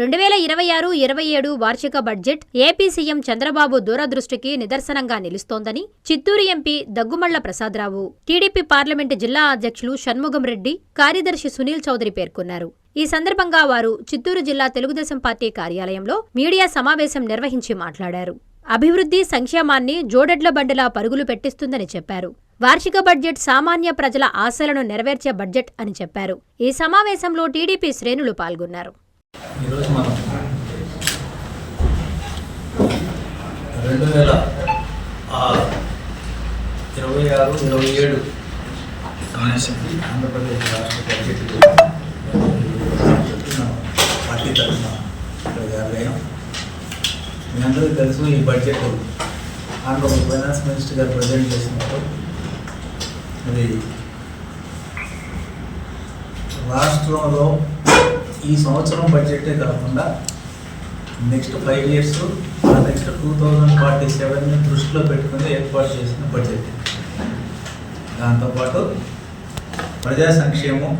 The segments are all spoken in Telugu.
రెండు వేల ఇరవై ఆరు ఇరవై ఏడు వార్షిక బడ్జెట్ ఏపీ సీఎం చంద్రబాబు దూరదృష్టికి నిదర్శనంగా నిలుస్తోందని Chittoor MP Daggumalla Prasadarao TDP parliament జిల్లా అధ్యక్షులు షణ్ముగం రెడ్డి కార్యదర్శి సునీల్ చౌదరి పేర్కొన్నారు. ఈ సందర్భంగా వారు చిత్తూరు జిల్లా తెలుగుదేశం పార్టీ కార్యాలయంలో మీడియా సమావేశం నిర్వహించి మాట్లాడారు. అభివృద్ధి సంక్షేమాన్ని జోడెడ్ల బండిలా పరుగులు పెట్టిస్తుందని చెప్పారు. వార్షిక బడ్జెట్ సామాన్య ప్రజల ఆశలను నెరవేర్చే బడ్జెట్ అని చెప్పారు. ఈ సమావేశంలో టీడీపీ శ్రేణులు పాల్గొన్నారు. ఈరోజు మనం రెండు వేల ఆరు ఇరవై ఆరు ఇరవై ఏడు సమయానికి ఆంధ్రప్రదేశ్ రాష్ట్ర బడ్జెట్ పార్టీ తరఫున కార్యాలయం మీ అందరికీ తెలుసు ఈ బడ్జెట్ ఆంధ్రప్రదేశ్ ఫైనాన్స్ మినిస్టర్ గారు ప్రజెంట్ చేసినప్పుడు అది రాష్ట్రంలో ఈ సంవత్సరం బడ్జెటే కాకుండా next five years next two thousand forty సెవెన్ని దృష్టిలో పెట్టుకుని ఏర్పాటు చేసిన బడ్జెట్ దాంతోపాటు ప్రజా సంక్షేమం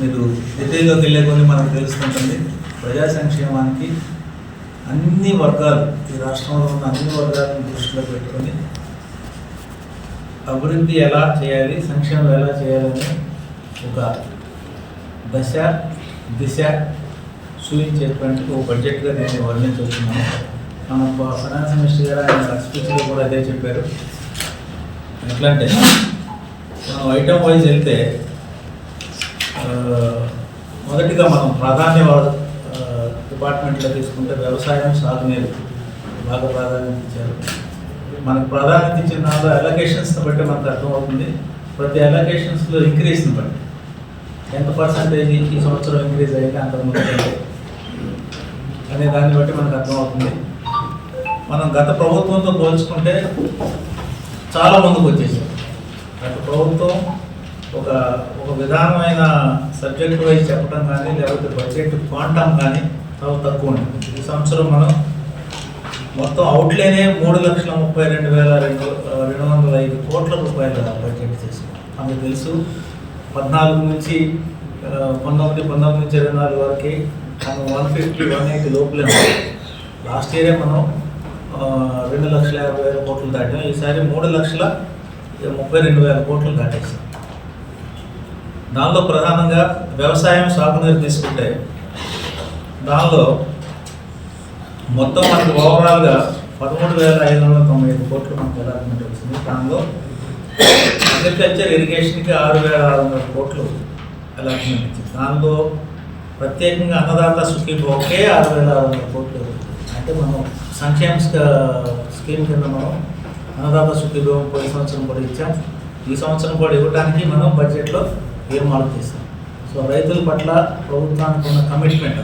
మీరు డీటెయిల్లోకి వెళ్ళే కొన్ని మనకు తెలుస్తుంటుంది. ప్రజా సంక్షేమానికి అన్ని వర్గాలు ఈ రాష్ట్రంలో ఉన్న అన్ని వర్గాలను దృష్టిలో పెట్టుకొని అభివృద్ధి ఎలా చేయాలి సంక్షేమం ఎలా చేయాలని ఒక దశ దిశ సూచించేటువంటి ఒక బడ్జెట్గా నేను వర్ణించుతున్నాను. మన ఫైనాన్స్ మినిస్టర్ గారు ఆయన స్పీచ్లో కూడా అదే చెప్పారు. ఎట్లా అంటే మనం ఐటమ్ వైజ్ వెళ్తే మొదటిగా మనం ప్రాధాన్య డిపార్ట్మెంట్లో తీసుకుంటే వ్యవసాయం సాగునీరు బాగా ప్రాధాన్యత ఇచ్చారు. మనకు ప్రాధాన్యత ఇచ్చిన దాంట్లో అలొకేషన్స్ని బట్టి మనకు అర్థమవుతుంది. ప్రతి అలొకేషన్స్లో ఇంక్రీస్ని బట్టి. ఎంత పర్సంటేజ్ ఈ సంవత్సరం ఇంక్రీజ్ అయింది అంత ముందు అనే దాన్ని బట్టి మనకు అర్థమవుతుంది. మనం గత ప్రభుత్వంతో పోల్చుకుంటే చాలా ముందుకు వచ్చేసాం. గత ప్రభుత్వం ఒక ఒక విధానమైన సబ్జెక్ట్ వైజ్ చెప్పడం కానీ లేకపోతే బడ్జెట్ క్వాంటమ్ కానీ చాలా తక్కువ ఉంటుంది ఈ సంవత్సరం మనం మొత్తం అవుట్లేనే మూడు లక్షల ముప్పై రెండు వేల రెండు రెండు వందల ఐదు కోట్ల రూపాయల బడ్జెట్ చేసాం. మనకు తెలుసు పద్నాలుగు నుంచి పంతొమ్మిది పంతొమ్మిది నుంచి ఇరవై నాలుగు వరకు మనం వన్ ఫిఫ్టీ వన్ ఎయిటీ లోపలే లాస్ట్ ఇయరే మనం రెండు లక్షల యాభై వేల కోట్లు దాటాం. ఈసారి మూడు లక్షల ముప్పై రెండు వేల కోట్లు దాటేసాం. దానిలో ప్రధానంగా వ్యవసాయం సాగునీరు తీసుకుంటే దానిలో మొత్తం మనకు ఓవరాల్గా పదమూడు వేల ఐదు వందల తొంభై ఐదు కోట్లు మనకు అలాట్మెంట్ వచ్చింది దానిలో అగ్రికల్చర్ ఇరిగేషన్కి ఆరు వేల ఆరు వందల కోట్లు అలాట్మెంట్ ఇచ్చింది. దానిలో ప్రత్యేకంగా అన్నదాత సుఖీభోకే ఆరు వేల ఆరు వందల కోట్లు అంటే మనం సంక్షేమ స్కీమ్ కింద మనం అన్నదాత సుఖీభోగం పోయిన సంవత్సరం కూడా ఇచ్చాం. ఈ సంవత్సరం కూడా ఇవ్వడానికి మనం బడ్జెట్లో నిర్మాణం చేస్తాం సో రైతుల పట్ల ప్రభుత్వానికి ఉన్న కమిట్మెంట్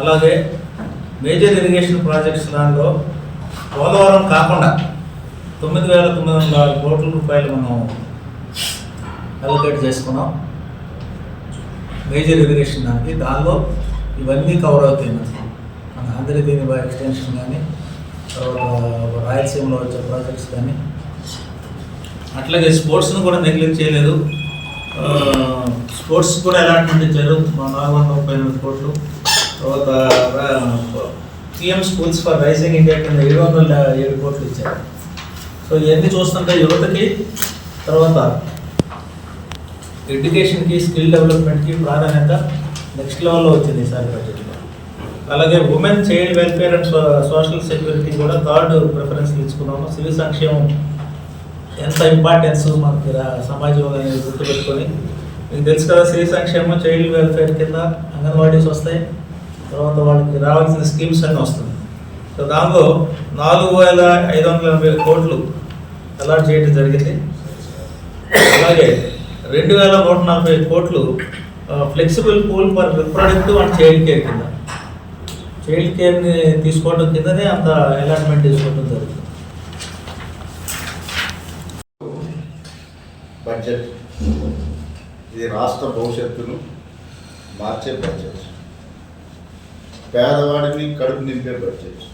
అలాగే మేజర్ ఇరిగేషన్ ప్రాజెక్ట్స్ దానిలో పోలవరం కాకుండా తొమ్మిది వేల తొమ్మిది వందల ఆరు కోట్ల రూపాయలు మనం అలొకేట్ చేసుకున్నాం. మేజర్ ఇరిగేషన్ దానికి. దానిలో ఇవన్నీ కవర్ అవుతాయి మన ఆంధ్ర దీని ఎక్స్టెన్షన్ కానీ తర్వాత రాయలసీమలో వచ్చే ప్రాజెక్ట్స్ కానీ. అట్లాగే స్పోర్ట్స్ను కూడా నెగ్లెక్ట్ చేయలేదు. స్పోర్ట్స్ కూడా అలాట్మెంట్ ఇచ్చారు. మా నాలుగు వందల ముప్పై ఎనిమిది కోట్లు. తర్వాత PM schools for rising India కింద ఏడు వందల ఏడు కోట్లు ఇచ్చారు. సో ఇవన్నీ చూస్తుంటే యువతకి తర్వాత ఎడ్యుకేషన్కి స్కిల్ డెవలప్మెంట్కి ప్రాధాన్యత నెక్స్ట్ లెవెల్లో వచ్చింది ఈసారి బడ్జెట్లో. అలాగే women child welfare and social security కూడా థర్డ్ ప్రిఫరెన్స్ ఇచ్చుకున్నాము సివిల్ సంక్షేమం ఎంత ఇంపార్టెన్స్ మనకి సమాజం సమాజంలో అనేది గుర్తుపెట్టుకొని. మీకు తెలుసు కదా స్త్రీ సంక్షేమం చైల్డ్ వెల్ఫేర్ కింద అంగన్వాడీస్ వస్తాయి. తర్వాత వాళ్ళకి రావాల్సిన స్కీమ్స్ అన్నీ వస్తుంది సో దానిలో నాలుగు వేల ఐదు వందల ఎనభై కోట్లు అలాట్ చేయడం జరిగింది. అలాగే రెండు వేల నూట నలభై కోట్లు flexible pool for reproductive and child care కింద. చైల్డ్ కేర్ని తీసుకోవడం కిందనే అంత అలాట్మెంట్ తీసుకోవడం జరుగుతుంది బడ్జెట్. ఇది రాష్ట్ర భవిష్యత్తును మార్చే బడ్జెట్. పేదవాడిని కడుపు నింపే బడ్జెట్.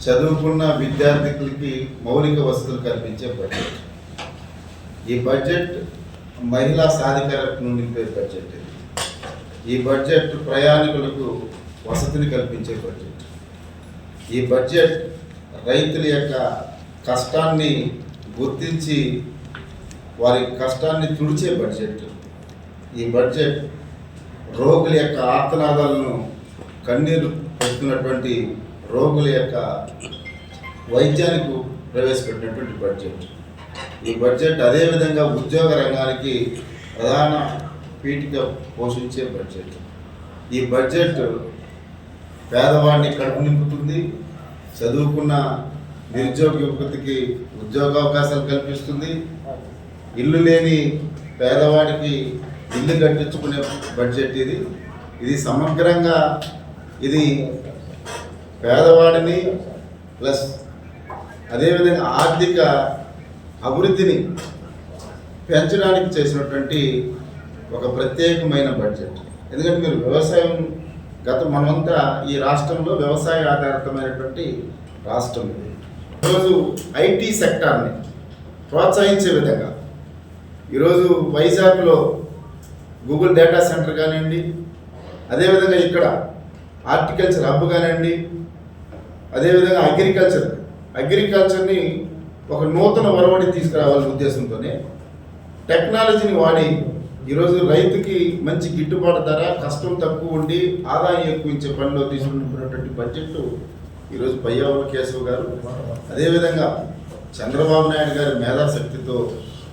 చదువుకున్న విద్యార్థికులకి మౌలిక వసతులు కల్పించే బడ్జెట్ ఈ బడ్జెట్ మహిళా సాధికారతను నింపే బడ్జెట్ ఈ బడ్జెట్ ప్రయాణికులకు వసతిని కల్పించే బడ్జెట్ ఈ బడ్జెట్ రైతుల యొక్క కష్టాన్ని గుర్తించి వారి కష్టాన్ని తుడిచే బడ్జెట్ ఈ బడ్జెట్ రోగుల యొక్క ఆర్తనాదాలను కన్నీరు పెడుతున్నటువంటి రోగుల యొక్క వైద్యానికి ప్రవేశపెట్టినటువంటి బడ్జెట్. ఈ బడ్జెట్ అదేవిధంగా ఉద్యోగ రంగానికి ప్రధాన పీఠిక పోషించే బడ్జెట్. ఈ బడ్జెట్ పేదవాడిని కడుపు నింపుతుంది చదువుకున్న నిరుద్యోగ యువతికి ఉద్యోగ అవకాశాలు కల్పిస్తుంది ఇల్లు లేని పేదవాడికి ఇల్లు కట్టించుకునే బడ్జెట్ ఇది. ఇది సమగ్రంగా ఇది పేదవాడిని ప్లస్ అదేవిధంగా ఆర్థిక అభివృద్ధిని పెంచడానికి చేసినటువంటి ఒక ప్రత్యేకమైన బడ్జెట్ ఎందుకంటే మీరు వ్యవసాయం గత మనమంతా ఈ రాష్ట్రంలో వ్యవసాయ ఆధారితమైనటువంటి రాష్ట్రం ఇది. ఈరోజు ఐటీ సెక్టార్ని ప్రోత్సహించే విధంగా ఈరోజు వైజాగ్లో గూగుల్ డేటా సెంటర్ కానివ్వండి అదేవిధంగా ఇక్కడ హార్టికల్చర్ హబ్ కానివ్వండి అదేవిధంగా అగ్రికల్చర్ అగ్రికల్చర్ని ఒక నూతన వరవడి తీసుకురావాలనే ఉద్దేశంతోనే టెక్నాలజీని వాడి ఈరోజు రైతుకి మంచి గిట్టుబాటు ధర కష్టం తక్కువ ఉండి ఆదాయం ఎక్కువ ఇచ్చే పనిలో తీసుకుంటున్నటువంటి బడ్జెట్ ఈరోజు పయ్యావుల కేశవ్ గారు. అదేవిధంగా చంద్రబాబు నాయుడు గారి మేధాశక్తితో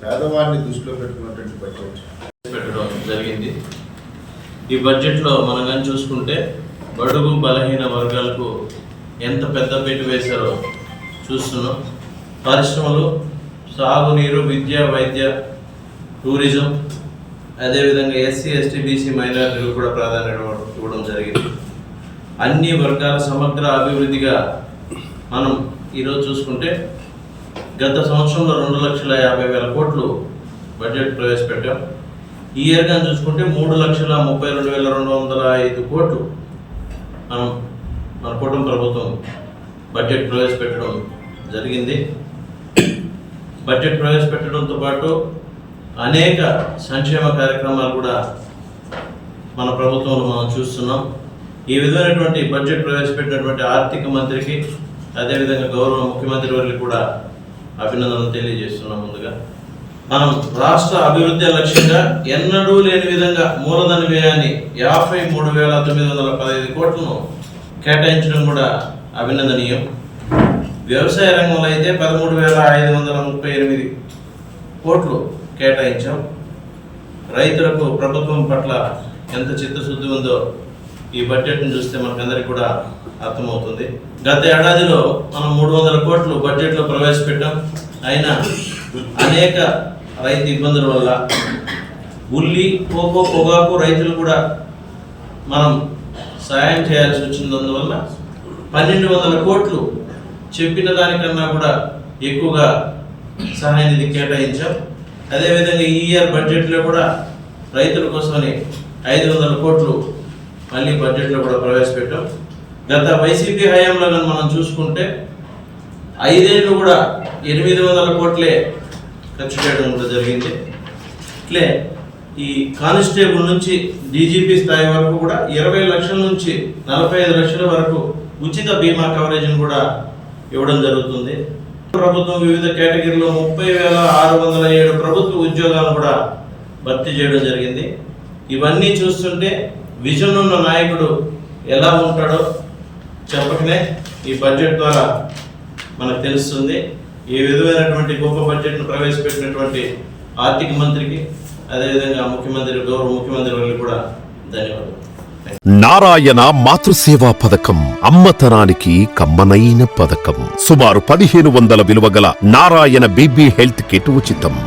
పేదవాడిని దృష్టిలో పెట్టుకున్నటువంటి బడ్జెట్ పెట్టడం జరిగింది. ఈ బడ్జెట్లో మనం కానీ చూసుకుంటే బడుగు బలహీన వర్గాలకు ఎంత పెద్ద పీట వేశారో చూస్తున్నాం. పరిశ్రమలు సాగునీరు విద్య వైద్య టూరిజం అదేవిధంగా ఎస్సీ ఎస్టీ బీసీ మైనారిటీలకు కూడా ప్రాధాన్యత ఇవ్వడం జరిగింది. అన్ని వర్గాల సమగ్ర అభివృద్ధిగా మనం ఈరోజు చూసుకుంటే గత సంవత్సరంలో రెండు లక్షల యాభై వేల కోట్లు బడ్జెట్ ప్రవేశపెట్టాం. ఈ ఇయర్ చూసుకుంటే మూడు లక్షల ముప్పై రెండు వేల రెండు వందల ఐదు కోట్లు మనం మన ప్రభుత్వం బడ్జెట్ ప్రవేశపెట్టడం జరిగింది. బడ్జెట్ ప్రవేశపెట్టడంతో పాటు అనేక సంక్షేమ కార్యక్రమాలు కూడా మన ప్రభుత్వంలో మనం చూస్తున్నాం. ఈ విధమైనటువంటి బడ్జెట్ ప్రవేశపెట్టినటువంటి ఆర్థిక మంత్రికి అదేవిధంగా గౌరవ ముఖ్యమంత్రి వారికి కూడా అభినందనలు తెలియజేస్తున్నాం ముందుగా. మనం రాష్ట్ర అభివృద్ధి లక్ష్యంగా ఎన్నడూ లేని విధంగా మూలధన వ్యయాన్ని యాభై మూడు వేల తొమ్మిది వందల పదహైదు కోట్లను కేటాయించడం కూడా అభినందనీయం. వ్యవసాయ రంగంలో అయితే పదమూడు వేల ఐదు వందల ముప్పై ఎనిమిది కోట్లు కేటాయించాం. రైతులకు ప్రభుత్వం పట్ల ఎంత చిత్తశుద్ధి ఉందో ఈ బడ్జెట్ను చూస్తే మనకందరికి కూడా అర్థమవుతుంది. గత ఏడాదిలో మనం మూడు వందల కోట్లు బడ్జెట్లో ప్రవేశపెట్టాం. అయినా అనేక రైతు ఇబ్బందుల వల్ల ఉల్లి కోకో పొగాకు రైతులు కూడా మనం సాయం చేయాల్సి వచ్చినందువల్ల పన్నెండు వందల కోట్లు చెప్పిన దానికన్నా కూడా ఎక్కువగా సహాయ నిధి కేటాయించాం. అదేవిధంగా ఈ ఇయర్ బడ్జెట్లో కూడా రైతుల కోసమని ఐదు వందల కోట్లు మళ్ళీ బడ్జెట్లో కూడా ప్రవేశపెట్టాం. గత వైసీపీ హయాంలో కానీ మనం చూసుకుంటే ఐదేళ్ళు కూడా ఎనిమిది వందల కోట్లే ఖర్చు చేయడం కూడా జరిగింది. ఇట్లే ఈ కానిస్టేబుల్ నుంచి డీజీపీ స్థాయి వరకు కూడా ఇరవై లక్షల నుంచి నలభై ఐదు లక్షల వరకు ఉచిత బీమా కవరేజ్ను కూడా ఇవ్వడం జరుగుతుంది. ప్రభుత్వం వివిధ కేటగిరీలో ముప్పై వేల ఆరు వందల ఏడు ప్రభుత్వ ఉద్యోగాలను కూడా భర్తీ చేయడం జరిగింది. ఇవన్నీ చూస్తుంటే విజన్ ఉన్న నాయకుడు ఎలా ఉంటాడో చెప్పకనే ఈ బడ్జెట్ ద్వారా మనకు తెలుస్తుంది. ఈ విధమైనటువంటి గొప్ప బడ్జెట్ను ప్రవేశపెట్టినటువంటి ఆర్థిక మంత్రికి అదేవిధంగా ముఖ్యమంత్రి గౌరవ ముఖ్యమంత్రి కూడా ధన్యవాదాలు. నారాయణ మాతృసేవా పథకం అమ్మతనానికి కమ్మనైన పథకం. సుమారు పదిహేను వందల విలువ గల నారాయణ బీబీ హెల్త్ కిట్ ఉచితం.